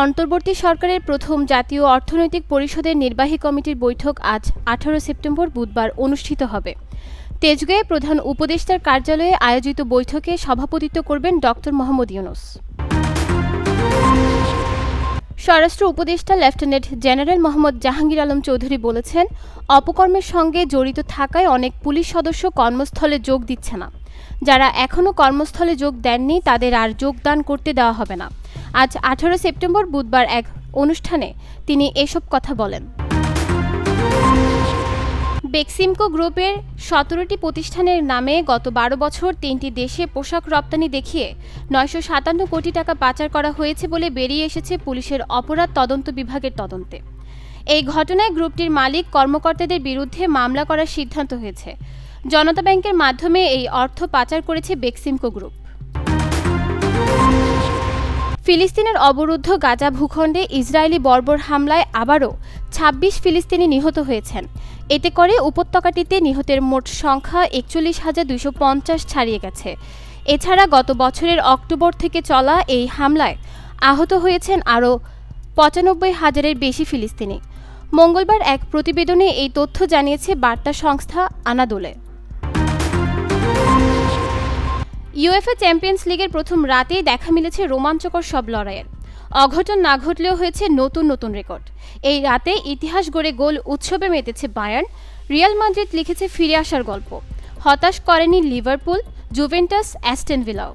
অন্তর্বর্তী সরকারের প্রথম জাতীয় অর্থনৈতিক পরিষদের নির্বাহী কমিটির বৈঠক আজ আঠারো সেপ্টেম্বর বুধবার অনুষ্ঠিত হবে। তেজগাঁয়ে প্রধান উপদেষ্টার কার্যালয়ে আয়োজিত বৈঠকে সভাপতিত্ব করবেন ডক্টর মোহাম্মদ ইউনুস। স্বরাষ্ট্র উপদেষ্টা লেফটেন্যান্ট জেনারেল মোহাম্মদ জাহাঙ্গীর আলম চৌধুরী বলেছেন, অপকর্মের সঙ্গে জড়িত থাকায় অনেক পুলিশ সদস্য কর্মস্থলে যোগ দিচ্ছে না। যারা এখনও কর্মস্থলে যোগ দেননি, তাদের আর যোগদান করতে দেওয়া হবে না। আজ আঠারো সেপ্টেম্বর বুধবার এক অনুষ্ঠানে তিনি এসব কথা বলেন। বেক্সিমকো গ্রুপের সতেরোটি প্রতিষ্ঠানের নামে গত বারো বছর তিনটি দেশে পোশাক রপ্তানি দেখিয়ে নয়শো সাতান্ন কোটি টাকা পাচার করা হয়েছে বলে বেরিয়ে এসেছে পুলিশের অপরাধ তদন্ত বিভাগের তদন্তে। এই ঘটনায় গ্রুপটির মালিক কর্মকর্তাদের বিরুদ্ধে মামলা করার সিদ্ধান্ত হয়েছে। জনতা ব্যাংকের মাধ্যমে এই অর্থ পাচার করেছে বেক্সিমকো গ্রুপ। ফিলিস্তিনের অবরুদ্ধ গাজা ভূখণ্ডে ইসরায়েলি বর্বর হামলায় আবারও ২৬ ফিলিস্তিনি নিহত হয়েছেন। এতে করে উপত্যকাটিতে নিহতের মোট সংখ্যা একচল্লিশ হাজার দুশো পঞ্চাশ ছাড়িয়ে গেছে। এছাড়া গত বছরের অক্টোবর থেকে চলা এই হামলায় আহত হয়েছেন আরও পঁচানব্বই হাজারের বেশি ফিলিস্তিনি। মঙ্গলবার এক প্রতিবেদনে এই তথ্য জানিয়েছে বার্তা সংস্থা আনাদোলে। ইউএফএ চ্যাম্পিয়ন্স লিগের প্রথম রাতেই দেখা মিলেছে রোমাঞ্চকর সব লড়াইয়ের। অঘটন না ঘটলেও হয়েছে নতুন নতুন রেকর্ড। এই রাতে ইতিহাস গড়ে গোল উৎসবে মেতেছে বায়ার্ন। রিয়াল মাদ্রিদ লিখেছে ফিরে আসার গল্প। হতাশ করেনি লিভারপুল, জুভেন্টাস, অ্যাস্টেন ভিলাও।